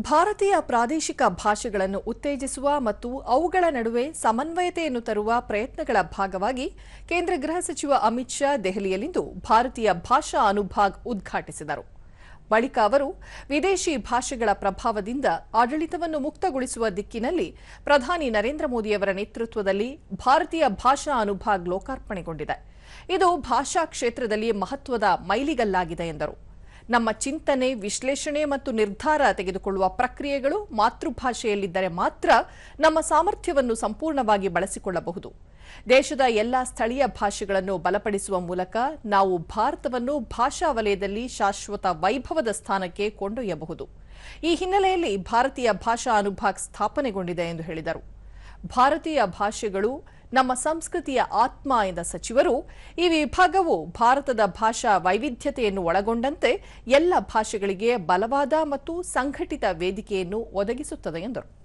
ಭಾರತೀಯ ಪ್ರಾದೇಶಿಕ ಭಾಷೆಗಳನ್ನು ಉತ್ತೇಜಿಸುವ ಮತ್ತು ಅವುಗಳ ನಡುವೆ ಸಮನ್ವಯತೆಯನ್ನು ತರುವ ಪ್ರಯತ್ನಗಳ ಭಾಗವಾಗಿ ಕೇಂದ್ರ ಗೃಹ ಸಚಿವ ಅಮಿತ್ ಶಾ ದೆಹಲಿಯಲ್ಲಿಂದು ಭಾರತೀಯ ಭಾಷಾ ಅನುಭಾಗ್ ಉದ್ಘಾಟಿಸಿದರು. ಬಳಿಕ ಅವರು ವಿದೇಶಿ ಭಾಷೆಗಳ ಪ್ರಭಾವದಿಂದ ಆಡಳಿತವನ್ನು ಮುಕ್ತಗೊಳಿಸುವ ದಿಕ್ಕಿನಲ್ಲಿ ಪ್ರಧಾನಿ ನರೇಂದ್ರ ಮೋದಿಯವರ ನೇತೃತ್ವದಲ್ಲಿ ಭಾರತೀಯ ಭಾಷಾ ಅನುಭಾಗ್ ಲೋಕಾರ್ಪಣೆಗೊಂಡಿದೆ. ಇದು ಭಾಷಾ ಕ್ಷೇತ್ರದಲ್ಲಿ ಮಹತ್ವದ ಮೈಲಿಗಲ್ಲಾಗಿದೆ ಎಂದರು. ನಮ್ಮ ಚಿಂತನೆ, ವಿಶ್ಲೇಷಣೆ ಮತ್ತು ನಿರ್ಧಾರ ತೆಗೆದುಕೊಳ್ಳುವ ಪ್ರಕ್ರಿಯೆಗಳು ಮಾತೃಭಾಷೆಯಲ್ಲಿದ್ದರೆ ಮಾತ್ರ ನಮ್ಮ ಸಾಮರ್ಥ್ಯವನ್ನು ಸಂಪೂರ್ಣವಾಗಿ ಬಳಸಿಕೊಳ್ಳಬಹುದು. ದೇಶದ ಎಲ್ಲಾ ಸ್ಥಳೀಯ ಭಾಷೆಗಳನ್ನು ಬಲಪಡಿಸುವ ಮೂಲಕ ನಾವು ಭಾರತವನ್ನು ಭಾಷಾ ವಲಯದಲ್ಲಿ ಶಾಶ್ವತ ವೈಭವದ ಸ್ಥಾನಕ್ಕೆ ಕೊಂಡೊಯ್ಯಬಹುದು. ಈ ಹಿನ್ನೆಲೆಯಲ್ಲಿ ಭಾರತೀಯ ಭಾಷಾ ಅನುಭಾಗ್ ಸ್ಥಾಪನೆಗೊಂಡಿದೆ ಎಂದು ಹೇಳಿದರು. ಭಾರತೀಯ ಭಾಷೆಗಳು, ನಮ್ಮ ಸಂಸ್ಕೃತಿಯ ಆತ್ಮ ಎಂದ ಸಚಿವರು, ಈ ವಿಭಾಗವು ಭಾರತದ ಭಾಷಾ ವೈವಿಧ್ಯತೆಯನ್ನು ಒಳಗೊಂಡಂತೆ ಎಲ್ಲ ಭಾಷೆಗಳಿಗೆ ಬಲವಾದ ಮತ್ತು ಸಂಘಟಿತ ವೇದಿಕೆಯನ್ನು ಒದಗಿಸುತ್ತದೆ ಎಂದರು.